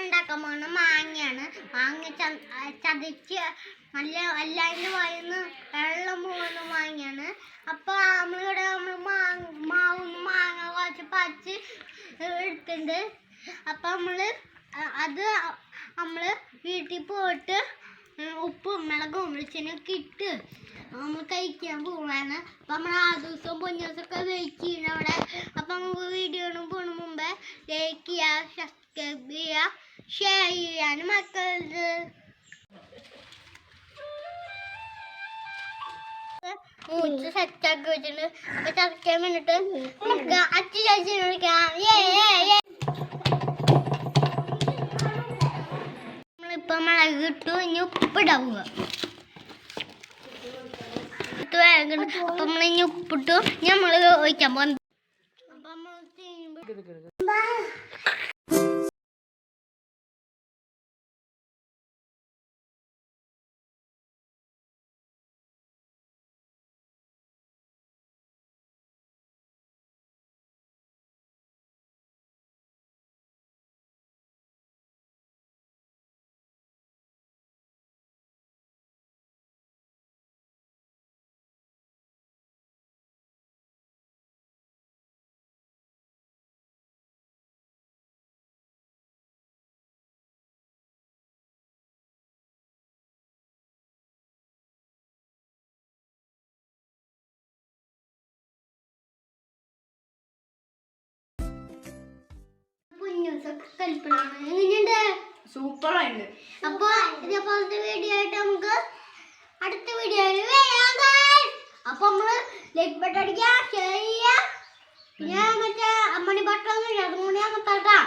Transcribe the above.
ഉണ്ടാക്കാൻ പോകുന്ന മാങ്ങയാണ്. മാങ്ങ ചതച്ച് നല്ല എല്ലാവരും വായന്ന് വെള്ളം പോകുന്ന മാങ്ങയാണ്. അപ്പോൾ നമ്മളിവിടെ നമ്മൾ മാങ്ങ മാവുന്ന് മാങ്ങ കുറച്ച് പച്ച് എടുത്തിട്ടുണ്ട് അപ്പൊ നമ്മൾ അ- അത് നമ്മൾ വീട്ടിൽ പോയിട്ട് ഉപ്പും മുളകും വെളിച്ചെണ്ണയൊക്കെ ഇട്ട് നമ്മൾ കഴിക്കാൻ പോവാണ്. അപ്പൊ നമ്മൾ ആ ദിവസവും പൊന്ന ദിവസമൊക്കെ വെയിറ്റ് അപ്പൊ നമുക്ക് വീഡിയോ പോണ മുമ്പേ ലൈക്ക് ചെയ്യുക സബ്സ്ക്രൈബ് ചെയ്യുക ഷെയർ ചെയ്യാനും മക്കളത് മൂച്ച് സെറ്റാക്കി വെച്ചിട്ട് അപ്പൊ ചതയ്ക്കാൻ വേണ്ടിട്ട് നമുക്ക് അച്ഛൻ ചേച്ചി വിളിക്കാം നമ്മളിപ്പൊ മുളക് ഇട്ടു ഇനി ഉപ്പിടാവുക അപ്പൊ നമ്മൾ ഇനി ഉപ്പിട്ടു ഇനി നമ്മൾ ഒഴിക്കാൻ പോകും അപ്പൊ നമ്മൾ Please. കൽപ്പനാണ് എങ്ങനെയുണ്ട് സൂപ്പറായിട്ട് അപ്പൊ ഇതേപോലത്തെ വീഡിയോ ആയിട്ട് നമുക്ക് അടുത്ത വീഡിയോയിൽ വരാം guys. അപ്പൊ നമ്മൾ ലൈക്ക് ബട്ടൺ അടിക്കുക ഷെയർ ചെയ്യുക. ഞാൻ മറ്റേ അമ്മണി ബട്ടൺ അതും കൂടി അമർത്താം